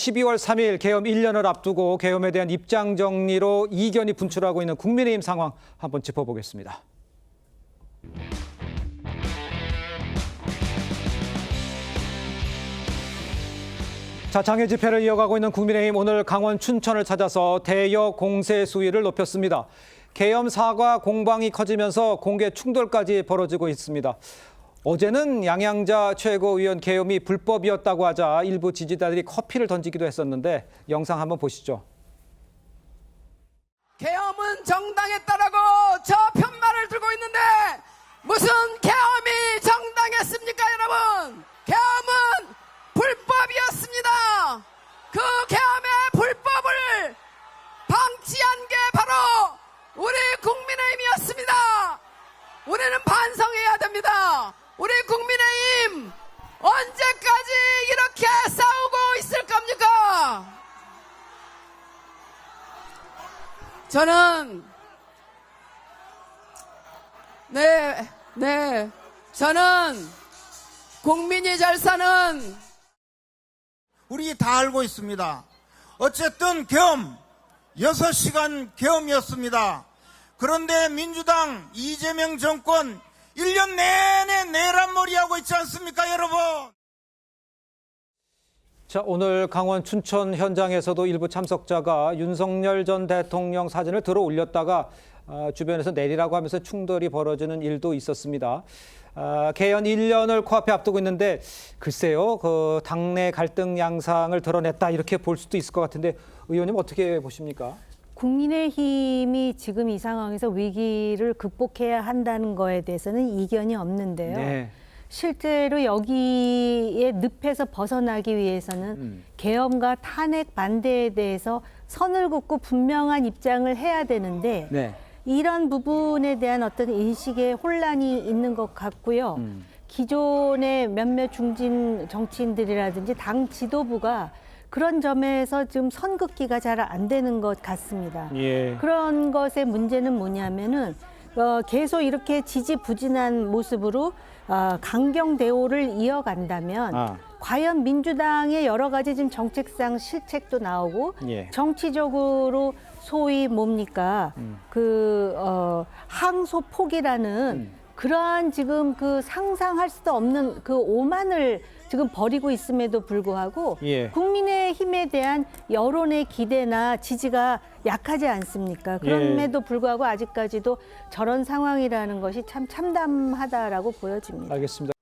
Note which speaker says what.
Speaker 1: 12월 3일 계엄 1년을 앞두고 계엄에 대한 입장 정리로 이견이 분출하고 있는 국민의힘 상황 한번 짚어보겠습니다. 자, 장애 집회를 이어가고 있는 국민의힘 오늘 강원 춘천을 찾아서 대여 공세 수위를 높였습니다. 계엄 사과 공방이 커지면서 공개 충돌까지 벌어지고 있습니다. 어제는 양양자 최고위원 계엄이 불법이었다고 하자 일부 지지자들이 커피를 던지기도 했었는데 영상 한번 보시죠.
Speaker 2: 계엄은 정당했다라고 저는 네, 네. 저는 국민이 잘 사는
Speaker 3: 우리 다 알고 있습니다. 어쨌든 겸 6시간 겸이었습니다. 그런데 민주당 이재명 정권 1년 내내 내란머리 하고 있지 않습니까, 여러분?
Speaker 1: 자, 오늘 강원 춘천 현장에서도 일부 참석자가 윤석열 전 대통령 사진을 들어 올렸다가 아, 주변에서 내리라고 하면서 충돌이 벌어지는 일도 있었습니다. 아, 개연 1년을 코앞에 앞두고 있는데 글쎄요, 그 당내 갈등 양상을 드러냈다 이렇게 볼 수도 있을 것 같은데 의원님 어떻게 보십니까?
Speaker 4: 국민의힘이 지금 이 상황에서 위기를 극복해야 한다는 거에 대해서는 이견이 없는데요.
Speaker 1: 네.
Speaker 4: 실제로 여기에 늪에서 벗어나기 위해서는
Speaker 1: 음.
Speaker 4: 계엄과 탄핵 반대에 대해서 선을 긋고 분명한 입장을 해야 되는데
Speaker 1: 네.
Speaker 4: 이런 부분에 대한 어떤 인식의 혼란이 있는 것 같고요.
Speaker 1: 음.
Speaker 4: 기존의 몇몇 중진 정치인들이라든지 당 지도부가 그런 점에서 지금 선긋기가 잘 안 되는 것 같습니다.
Speaker 1: 예.
Speaker 4: 그런 것의 문제는 뭐냐면은 어, 계속 이렇게 지지부진한 모습으로 어, 강경 대오를 이어간다면
Speaker 1: 아.
Speaker 4: 과연 민주당의 여러 가지 지금 정책상 실책도 나오고
Speaker 1: 예.
Speaker 4: 정치적으로 소위 뭡니까 그 어, 항소 폭이라는 그러한 지금 그 상상할 수도 없는 그 오만을 지금 벌이고 있음에도 불구하고
Speaker 1: 예.
Speaker 4: 국민의 힘에 대한 여론의 기대나 지지가 약하지 않습니까? 그럼에도 불구하고 아직까지도 저런 상황이라는 것이 참 참담하다라고 보여집니다.
Speaker 1: 알겠습니다.